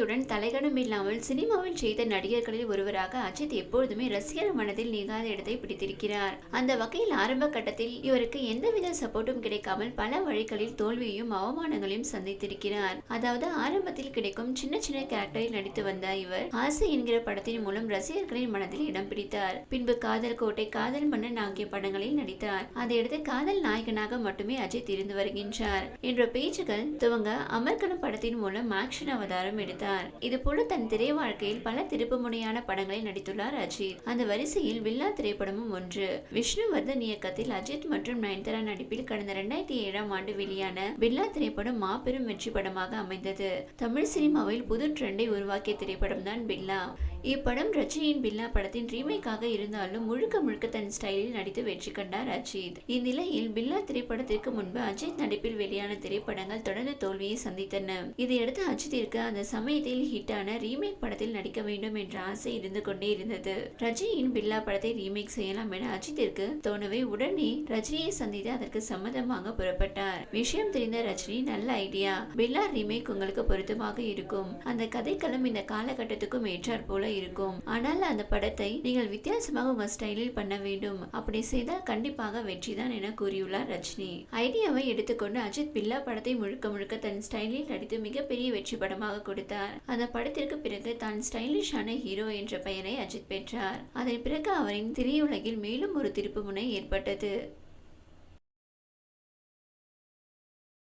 வாழ்க்கையுடன் தலைகணம் இல்லாமல் சினிமாவில் செய்த நடிகர்களில் ஒருவராக அஜித் எப்பொழுதுமே ரசிகர் மனதில் நீங்காத இடத்தை பிடித்திருக்கிறார். அந்த வகையில் ஆரம்ப கட்டத்தில் இவருக்கு எந்தவித சப்போர்ட்டும் கிடைக்காமல் பல வழிகளில் தோல்வியையும் அவமானங்களையும் சந்தித்திருக்கிறார். அதாவது ஆரம்பத்தில் கிடைக்கும் சின்ன சின்ன கேரக்டரில் நடித்து வந்த இவர் ஆசை என்கிற படத்தின் மூலம் ரசிகர்களின் மனதில் இடம் பிடித்தார். பின்பு காதல் கோட்டை காதல் மன்னன் ஆகிய படங்களில் நடித்தார். அதையடுத்து காதல் நாயகனாக மட்டுமே அஜித் இருந்து வருகின்றார். என்ற பேச்சுகள் துவங்க அமர்கலம் படத்தின் மூலம் ஆக்ஷன் அவதாரம் எடுத்தார். இது போல தன் திரை வாழ்க்கையில் பல திருப்புமுனையான படங்களில் நடித்துள்ளார் அஜித். அந்த வரிசையில் வில்லா திரைப்படமும் ஒன்று. விஷ்ணுவர்தன் இயக்கத்தில் அஜித் மற்றும் நயன்தாரா நடிப்பில் கடந்த இரண்டாயிரத்தி ஏழாம் ஆண்டு வெளியான பில்லா திரைப்படம் மாபெரும் வெற்றி படமாக அமைந்தது. தமிழ் சினிமாவில் புது ட்ரெண்டை உருவாக்கிய திரைப்படம் தான் பில்லா இப்படம் ரஜினியின் பில்லா படத்தின் ரீமேக்காக இருந்தாலும் முழுக்க முழுக்க தன் ஸ்டைலில் நடித்து வெற்றி கண்டார் அஜித் இந்நிலையில் பில்லா திரைப்படத்திற்கு முன்பு அஜித் நடிப்பில் வெளியான திரைப்படங்கள் தொடர்ந்து தோல்வியை சந்தித்தன. இதையடுத்து அஜித்திற்கு அந்த சமயத்தில் ஹிட்டான ரீமேக் படத்தில் நடிக்க வேண்டும் என்ற ஆசை இருந்து கொண்டே இருந்தது. ரஜினியின் பில்லா படத்தை ரீமேக் செய்யலாம் என அஜித்திற்கு தோணவே உடனே ரஜினியை சந்தித்து அதற்கு சம்மதமாக புறப்பட்டார். விஷயம் தெரிந்த ரஜினி நல்ல ஐடியா. பில்லா ரீமேக் உங்களுக்கு பொருத்தமாக இருக்கும். அந்த கதைக்களம் இந்த காலகட்டத்துக்கும் ஏற்றாற் போல இருக்கும். ஆனால் அந்த படத்தை நீங்கள் வித்தியாசமாக உங்க ஸ்டைலில் பண்ண வேண்டும். அப்படி செய்தால் கண்டிப்பாக வெற்றி தான் என கூறியுள்ளார் ரஜினி. ஐடியாவை எடுத்துக்கொண்டு அஜித் பில்லா படத்தை முழுக்க முழுக்க தன் ஸ்டைலில் நடித்து மிகப்பெரிய வெற்றி படமாக கொடுத்தார். அந்த படத்திற்கு பிறகு தான் ஸ்டைலிஷான ஹீரோ என்ற பெயரை அஜித் பெற்றார். அதன் பிறகு அவரின் திரையுலகில் மேலும் ஒரு திருப்புமுனை ஏற்பட்டது.